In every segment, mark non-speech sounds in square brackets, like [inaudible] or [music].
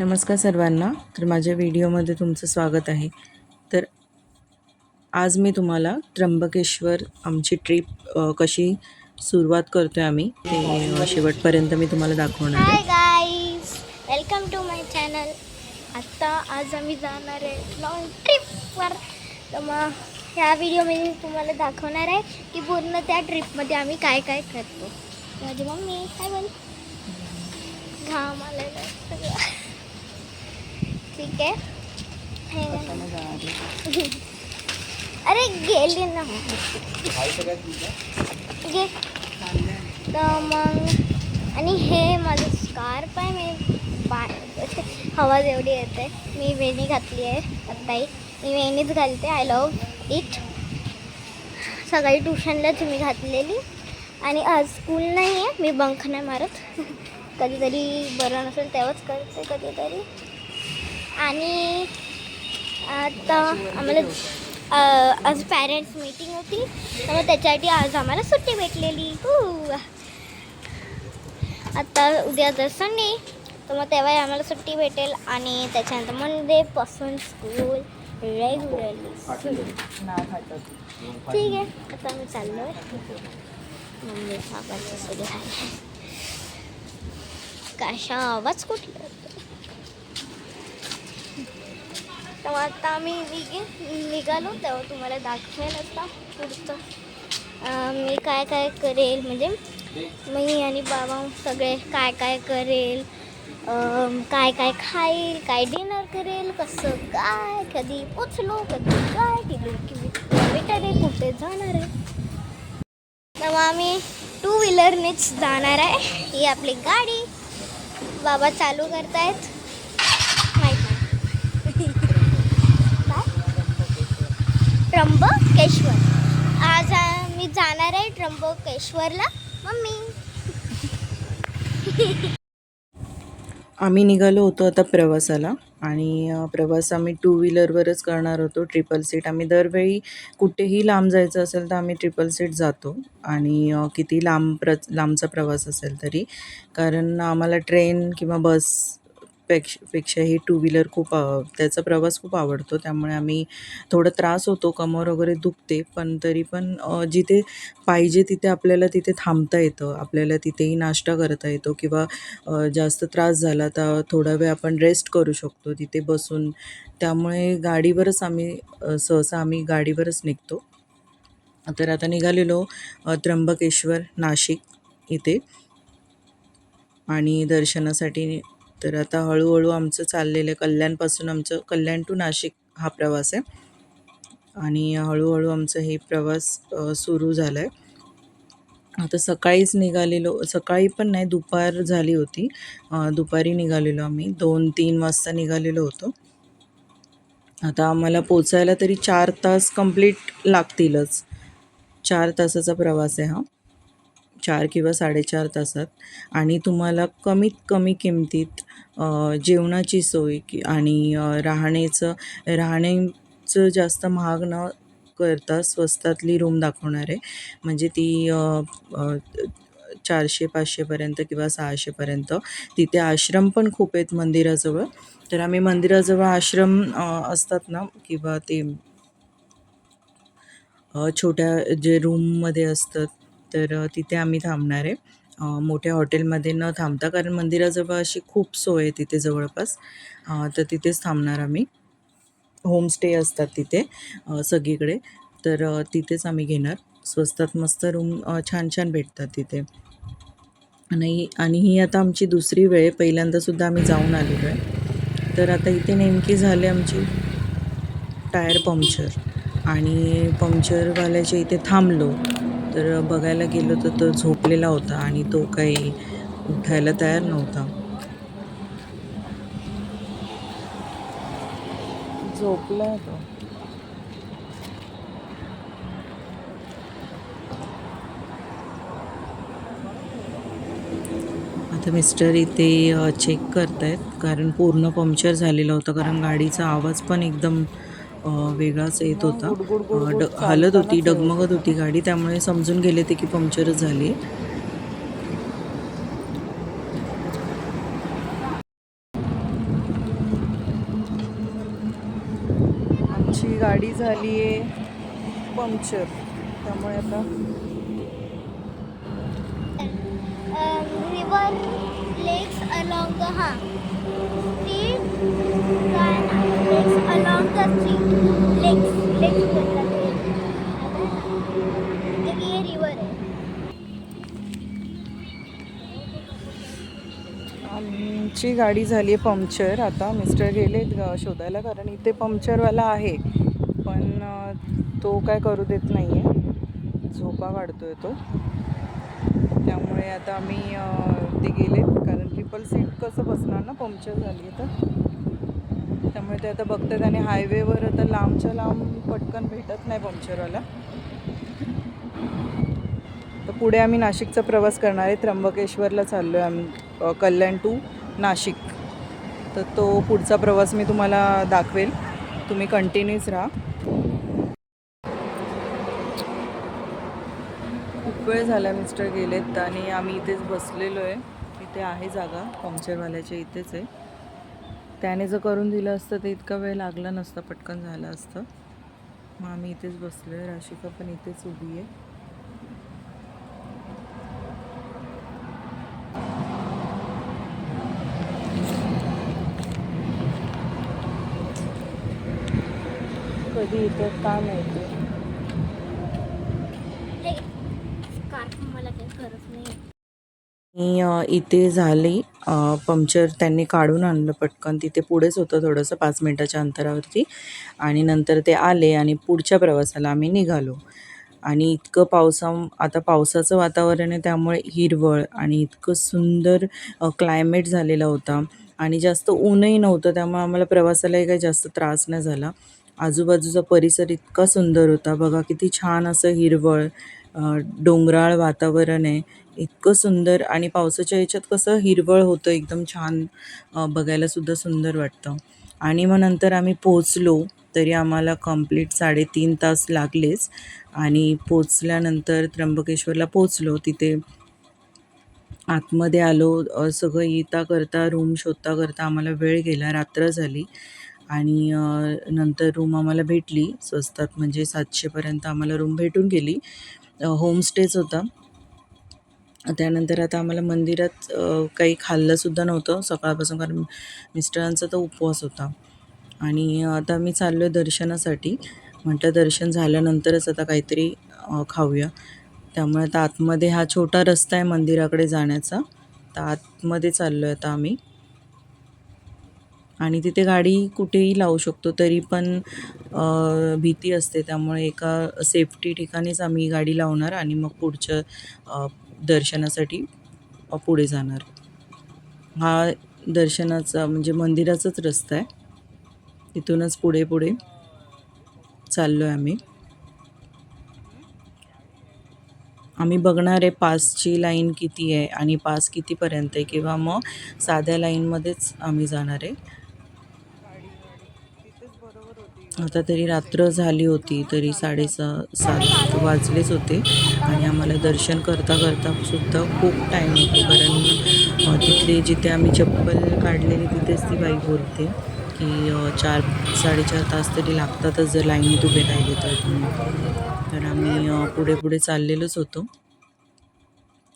नमस्कार सर्वांना. तर माझ्या व्हिडिओमध्ये तुमचं स्वागत आहे. तर आज मी तुम्हाला त्र्यंबकेश्वर आमची ट्रिप कशी सुरुवात करतो आहे आम्ही ते शेवटपर्यंत मी तुम्हाला दाखवणार हाय आहे guys welcome to my channel आत्ता आज आम्ही जाणार आहे लॉंग ट्रिपवर तर मग ह्या व्हिडिओमध्ये मी तुम्हाला दाखवणार आहे की पूर्ण त्या ट्रिपमध्ये आम्ही काय काय करतो. माझी मम्मी काय बोल. घाम आलं ठीक आहे. अरे गेली ना. घे तर मग आणि हे माझं स्कार्फ आहे मी बा हवा जेवढी येते मी वेणी घातली आहे आत्ताही. मी वेणीच घालते आय लव इट सकाळी ट्युशनलाच मी घातलेली. आणि आज स्कूल नाही आहे मी बंक नाही मारत. [laughs] कधीतरी बरं नसेल तेव्हाच करते कधीतरी. आणि आता आम्हाला आज पॅरेंट्स मीटिंग होती. तर मग त्याच्यासाठी आज आम्हाला सुट्टी भेटलेली. हो आता उद्या तर संडे तर मग तेव्हा आम्हाला सुट्टी भेटेल. आणि त्याच्यानंतर मंडेपासून स्कूल रेग्युलरली ठीक आहे. आता मी चाललो मम्मी बाबांचं सगळं काय कशा आवाज कुठला? तेव्हा तर आता आम्ही निघे निघालो तेव्हा तुम्हाला दाखवेल आता पुढचं. मी काय काय करेल म्हणजे मी आणि बाबा सगळे काय काय करेल काय काय खाईल काय डिनर करेल कसं काय कधी पोचलो कधी काय किलो किलोमीटर आहे कुठे जाणार आहे. तेव्हा आम्ही टू व्हीलरनेच जाणार आहे ही आपली गाडी. बाबा चालू करतायत माहीत नाही काय त्र्यंबकेश्वर. आज मी जाणार आहे त्र्यंबकेश्वरला. मम्मी. आम्ही निघालो होतो आता प्रवासाला आणि प्रवास आम्ही टू व्हीलरवरच करणार होतो. ट्रिपल सीट आम्ही दरवेळी कुठेही लांब जायचं असेल तर आम्ही ट्रिपल सीट जातो. आणि किती लांब प्र लांबचा प्रवास असेल तरी. कारण आम्हाला ट्रेन किंवा बस पेक्ष पेक्षाही टू व्हीलर खूप त्याचा प्रवास खूप आवडतो. त्यामुळे आम्ही थोडं त्रास होतो कमर वगैरे दुखते पण तरी पण जिथे पाहिजे तिथे आपल्याला तिथे थांबता येतं. आपल्याला तिथेही नाश्ता करता येतो किंवा जास्त त्रास झाला तर थोडा वेळ आपण रेस्ट करू शकतो तिथे बसून. त्यामुळे गाडीवरच आम्ही सहसा आम्ही गाडीवरच निघतो. तर आता निघालेलो त्र्यंबकेश्वर नाशिक इथे. आणि दर्शनासाठी तर आता हळूहळू आमचं चाललेलं आहे. कल्याणपासून आमचं कल्याण टू नाशिक हा प्रवास आहे. आणि हळूहळू आमचं हे प्रवास सुरू झाला आहे आता सकाळीच निघालेलो सकाळी पण नाही दुपार झाली होती. दुपारी निघालेलो आम्ही. दोन तीन वाजता निघालेलो होतो. आता आम्हाला पोचायला तरी चार तास कंप्लीट लागतीलच. चार तासाचा प्रवास आहे हा. चार किंवा साडेचार तासात. आणि तुम्हाला कमीत कमी किमतीत जेवणाची सोय की आणि राहण्याचं राहण्याचं जास्त महाग न करता स्वस्तातली रूम दाखवणार. आहे म्हणजे ती चारशे पाचशेपर्यंत किंवा सहाशेपर्यंत तिथे आश्रम पण खूप आहेत मंदिराजवळ. तर आम्ही मंदिराजवळ आश्रम असतात ना किंवा ते छोट्या जे रूममध्ये असतात तर तिथे आम्ही थांबणार. आहे मोठ्या हॉटेलमध्ये न थांबता कारण मंदिराजवळ अशी खूप सोय आहे तिथे जवळपास. तर तिथेच थांबणार आम्ही. होमस्टे असतात तिथे सगळीकडे. तर तिथेच आम्ही घेणार. स्वस्तात मस्त रूम छान छान भेटतात तिथे. नाही आणि ही आता आमची दुसरी वेळ आहे. पहिल्यांदासुद्धा आम्ही जाऊन आलेलो आहे. तर आता इथे नेमकी झाली आमची टायर पंक्चर. आणि पंक्चरवाल्याच्या इथे थांबलो. तर बघायला गेलो तर तो झोपलेला होता आणि तो काही उठायला तयार नव्हता. झोपला तो आता मिस्टर इथे चेक करतायत कारण पूर्ण पंक्चर झालेलं होतं कारण गाडीचा आवाज पण एकदम वेगळाच येत होता. ड हलत होती डगमगत होती गाडी. त्यामुळे समजून गेले ते की पंक्चरच झाली. आमची गाडी झाली आहे पंक्चर. त्यामुळे आता रिवर along the द हा स्ट्रीट काय lakes along the street lakes lakes बोलतात ते आहे आमची गाडी झाली आहे पंक्चर. आता मिस्टर गेले शोधायला कारण इथे पंक्चरवाला आहे. पण तो काय करू देत नाही आहे झोपा काढतोय तो. त्यामुळे आता आम्ही ते गेले कारण ट्रिपल सीट कसं बसणार ना? पंक्चर झाली आहे तर. त्यामुळे ते आता बघतात आणि हायवेवर आता लांबच्या लांब पटकन भेटत नाही पंक्चरवाला. तर पुढे आम्ही नाशिकचा प्रवास करणार आहे. त्र्यंबकेश्वरला चाललो आहे आम्ही कल्याण टू नाशिक. तर तो पुढचा प्रवास मी तुम्हाला दाखवेल. तुम्ही कंटिन्यूच राहा. खूप वेळ झाला मिस्टर गेलेत आणि आम्ही इथेच बसलेलो आहे इथे आहे जागा पंक्चरवाल्याच्या इथेच आहे. त्याने जर करून दिलं असतं तर इतका वेळ लागला नसता पटकन झालं असतं. मग आम्ही इथेच बसलो आहे राशिका पण इथेच उभी आहे. कधी इथे का माहिती हे स्कार्फ मला काही गरज नाही मी इथे झाली. पंक्चर त्यांनी काढून आणलं पटकन. तिथे पुढेच होतं थोडंसं पाच मिनटाच्या अंतरावरती. आणि नंतर ते आले आणि पुढच्या प्रवासाला आम्ही निघालो. आणि इतकं पावसा आता पावसाचं वातावरण आहे त्यामुळे हिरवळ आणि इतकं सुंदर क्लायमेट झालेला होता. आणि जास्त ऊनही नव्हतं त्यामुळे आम्हाला प्रवासालाही काही जास्त त्रास नाही झाला. आजूबाजूचा परिसर इतका सुंदर होता. बघा किती छान असं हिरवळ डोंगराळ वातावरण आहे. इतकं सुंदर आणि पावसाच्या याच्यात कसं हिरवळ होतं एकदम छान बघायलासुद्धा सुंदर वाटतं. आणि मग नंतर आम्ही पोचलो तरी आम्हाला कंप्लीट साडेतीन तास लागलेच. आणि पोचल्यानंतर त्र्यंबकेश्वरला पोचलो तिथे आतमध्ये आलो सगळं येता करता रूम शोधता करता आम्हाला वेळ गेला रात्र झाली. आणि नंतर रूम आम्हाला भेटली स्वस्तात म्हणजे सातशेपर्यंत आम्हाला रूम भेटून गेली. होमस्टेच होता. त्यानंतर आता आम्हाला मंदिरात काही खाल्लंसुद्धा नव्हतं सकाळपासून कारण मिस्टरांचा तर उपवास होता. आणि आता मी चाललो आहे दर्शनासाठी. म्हटलं दर्शन झाल्यानंतरच आता काहीतरी खाऊया. त्यामुळे आता आतमध्ये हा छोटा रस्ता आहे मंदिराकडे जाण्याचा. तर आतमध्ये चाललो आहे आता आम्ही. आणि तिथे गाडी कुठेही लावू शकतो तरी पण भीती असते. त्यामुळे एका सेफ्टी ठिकाणीच आम्ही गाडी लावणार आणि मग पुढच्या दर्शनासाठी पुढे जाणार. हा दर्शनाचा म्हणजे मंदिराचाच रस्ता आहे. तिथूनच पुढे पुढे चाललो आहे आम्ही. आम्ही बघणार आहे पासची लाईन किती आहे आणि पास कितीपर्यंत आहे किंवा मग साध्या लाईनमध्येच आम्ही जाणार आहे. आता तरी रात्र झाली होती तरी साडेसहा सात वाजलेच होते. आणि आम्हाला दर्शन करता करता सुद्धा खूप टाईम होतो कारण तिथली तिथले जिथे आम्ही चप्पल काढलेली तिथेच ती बाई बोलते की चार साडेचार तास तरी लागतातच जर लाईनीत उभे राहिले तर तर आम्ही पुढे पुढे चाललेलोच होतो.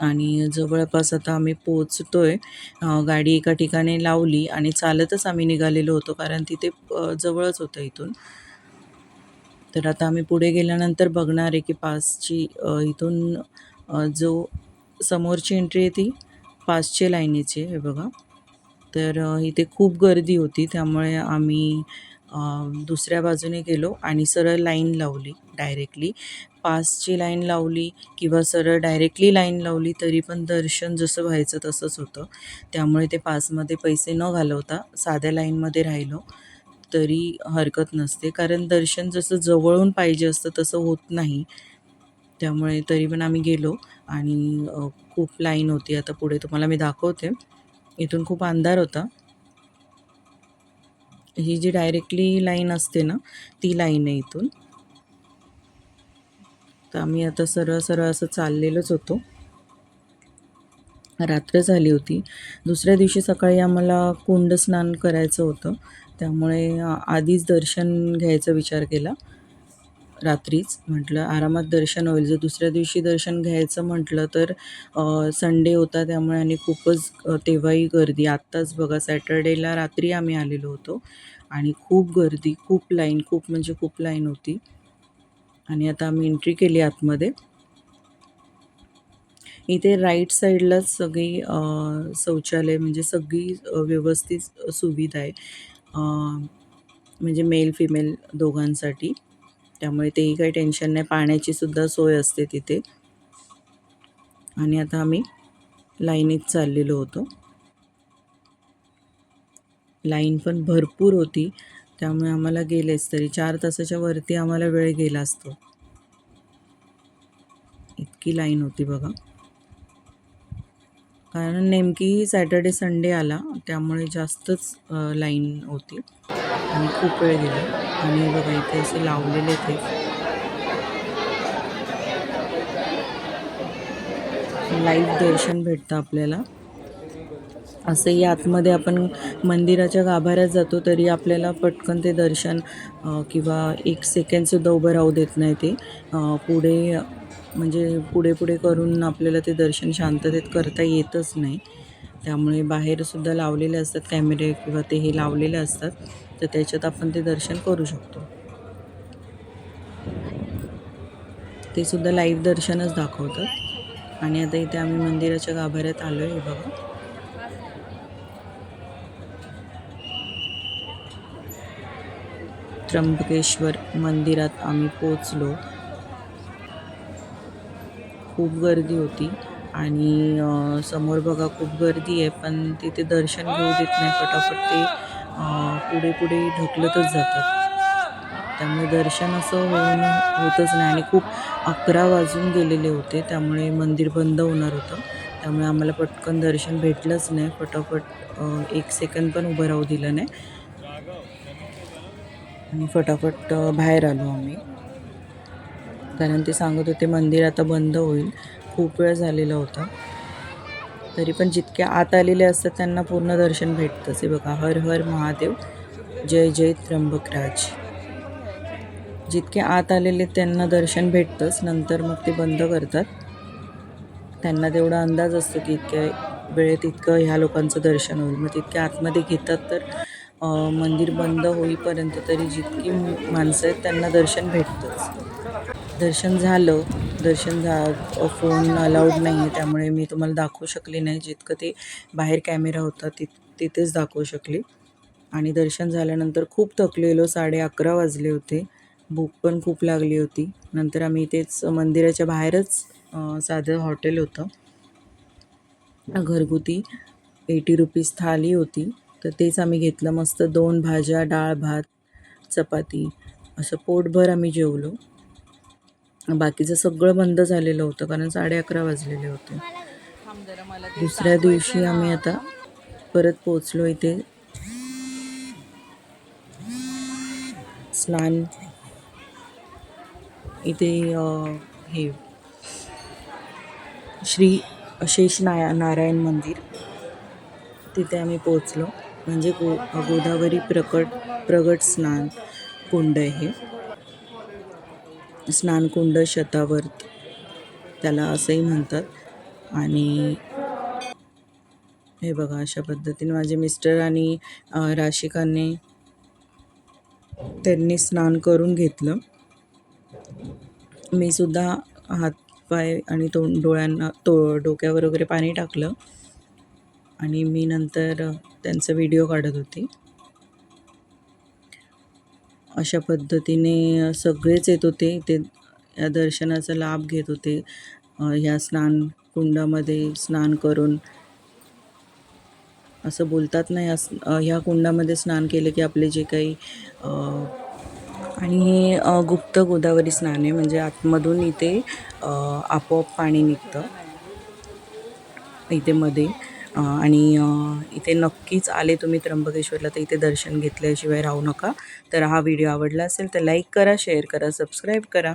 आणि जवळपास आता आम्ही पोचतो आहे गाडी एका ठिकाणी लावली आणि चालतच आम्ही निघालेलो होतो कारण तिथे जवळच होतं इथून. तर आता आम्ही पुढे गेल्यानंतर बघणार आहे की पासची इथून जो समोरची एंट्री आहे ती पासचे लाईनीची आहे हे बघा. तर इथे खूप गर्दी होती त्यामुळे आम्ही दुसऱ्या बाजूने गेलो आणि सरळ लाईन लावली डायरेक्टली पासची लाईन लावली किंवा सरळ डायरेक्टली लाईन लावली तरी पण दर्शन जसं व्हायचं तसंच होतं. त्यामुळे ते पासमध्ये पैसे न घालवता साध्या लाईनमध्ये राहिलो. तरी हरकत नसते. कारण दर्शन जसं जवळून पाहिजे असतं तसं होत नाही. त्यामुळे तरी पण आम्ही गेलो आणि खूप लाईन होती. आता पुढे तुम्हाला मी दाखवते. इथून खूप अंधार होता. ही जी डायरेक्टली लाईन असते ना ती लाईन आहे इथून. तर आम्ही आता सरळ सरळ असं चाललेलोच होतो. रात्र झाली होती. दुसऱ्या दिवशी सकाळी आम्हाला कुंड स्नान करायचं होतं. त्यामुळे आधीच दर्शन घ्यायचा विचार केला. रात्रीच म्हटलं आरामात दर्शन होईल. जर दुसऱ्या दिवशी दर्शन घ्यायचं म्हटलं तर संडे होता त्यामुळे आणि खूपच तेव्हाही गर्दी. आत्ताच बघा सॅटर्डेला रात्री आम्ही आलेलो होतो आणि खूप गर्दी खूप लाईन खूप म्हणजे खूप लाईन होती. आणि आता आम्ही एंट्री केली आतमध्ये. इथे राईट साईडलाच सगळी शौचालय म्हणजे सगळी व्यवस्थित सुविधा आहे. म्हणजे मेल फिमेल दोघांसाठी. त्यामुळे तेही काही टेन्शन नाही. पाण्याची सुद्धा सोय असते तिथे. आणि आता आम्ही लाईनीत चाललेलो होतो. लाईन पण भरपूर होती. त्यामुळे आम्हाला गेलेच तरी. चार तासाच्या वरती आम्हाला वेळ गेला असतो. इतकी लाईन होती बघा. कारण नेमकी सॅटर्डे संडे आला त्यामुळे जास्तच लाईन होती. आणि खूप वेळ गेला आणि बघा इथे असे लावलेले ते. लाईव्ह दर्शन भेटतं आपल्याला. असंही आतमध्ये आपण मंदिराच्या गाभाऱ्यात जातो तरी आपल्याला पटकन ते दर्शन किंवा एक सेकंडसुद्धा उभं राहू देत नाही ते. पुढे म्हणजे पुढे पुढे करून आपल्याला ते दर्शन शांततेत करता येतच नाही. त्यामुळे बाहेरसुद्धा लावलेले असतात कॅमेरे किंवा ते हे लावलेले असतात. तर त्याच्यात आपण ते दर्शन करू शकतो. ते सुद्धा लाईव्ह दर्शनच दाखवतात. आणि आता इथे आम्ही मंदिराच्या गाभाऱ्यात आलो आहे बघा. त्र्यंबकेश्वर मंदिरात आम्ही पोचलो खूप गर्दी होती. आणि समोर बघा खूप गर्दी आहे पण तिथे दर्शन घेऊ देत नाही फटाफट ते पुढे पुढे ढकलतच जातात. त्यामुळे दर्शन असं होऊन होतच नाही. आणि खूप अकरा वाजून गेलेले होते त्यामुळे मंदिर बंद होणार होतं. त्यामुळे आम्हाला पटकन दर्शन भेटलंच नाही. फटाफट एक सेकंद पण उभं राहू दिलं नाही. आणि फटाफट बाहेर आलो आम्ही. कारण ते सांगत होते मंदिर आता बंद होईल. खूप वेळ झालेला होता. तरी पण जितके आत आलेले असतात त्यांना पूर्ण दर्शन भेटतंच. हे बघा हर हर महादेव जय जय त्र्यंबकराज. जितके आत आलेले त्यांना दर्शन भेटतंच. नंतर मग ते बंद करतात. त्यांना तेवढा अंदाज असतो की इतक्या वेळेत इतकं ह्या लोकांचं दर्शन होईल. मग तितक्या आतमध्ये घेतात तर मंदिर बंद होईपर्यंत तरी जितकी माणसं आहेत त्यांना दर्शन भेटतंच. दर्शन झालं. दर्शन झा फोन अलाउड नाही आहे त्यामुळे मी तुम्हाला दाखवू शकले नाही. जितकं ते बाहेर कॅमेरा होता ति तिथेच दाखवू शकले. आणि दर्शन झाल्यानंतर खूप थकलेलो साडे अकरा वाजले होते. भूक पण खूप लागली होती. नंतर आम्ही इथेच मंदिराच्या बाहेरच साधं हॉटेल होतं. घरगुती एटी रुपीज थाली होती. तर तेच आम्ही घेतलं. मस्त दोन भाज्या डाळ भात चपाती असं पोटभर आम्ही जेवलो. बाकीचं सगळं बंद झालेलं होतं कारण साडे अकरा वाजलेले होते. दुसऱ्या दिवशी आम्ही आता परत पोचलो इथे. स्नान. इथे हे श्री शेष नाया नारायण मंदिर. तिथे आम्ही पोचलो म्हणजे गो गोदावरी प्रकट प्रगट स्नान कुंड आहे हे. स्नानकुंड शतावर्त त्याला असंही म्हणतात. आणि हे बघा अशा पद्धतीने माझे मिस्टर आणि अ, राशिकाने त्यांनी स्नान करून घेतलं. मी सुद्धा हातपाय आणि तोंड डोळ्यांना तो डोक्यावर वगैरे पाणी टाकलं. आणि मी नंतर त्यांचा व्हिडिओ काढत होती. अशा पद्धतीने सगळेच येत होते. ते या दर्शनाचा लाभ घेत होते. ह्या स्नान कुंडामध्ये स्नान करून. असं बोलतात ना या ह्या कुंडामध्ये स्नान केलं की आपले जे काही आणि हे गुप्त गोदावरी स्नान आहे. म्हणजे आतमधून इथे आपोआप पाणी निघतं. इथे मध्ये. आणि इथे नक्कीच आले तुम्ही त्र्यंबकेश्वरला तर इथे दर्शन घेतल्याशिवाय राहू नका. तर हा व्हिडिओ आवडला असेल तर लाईक करा शेअर करा सबस्क्राईब करा.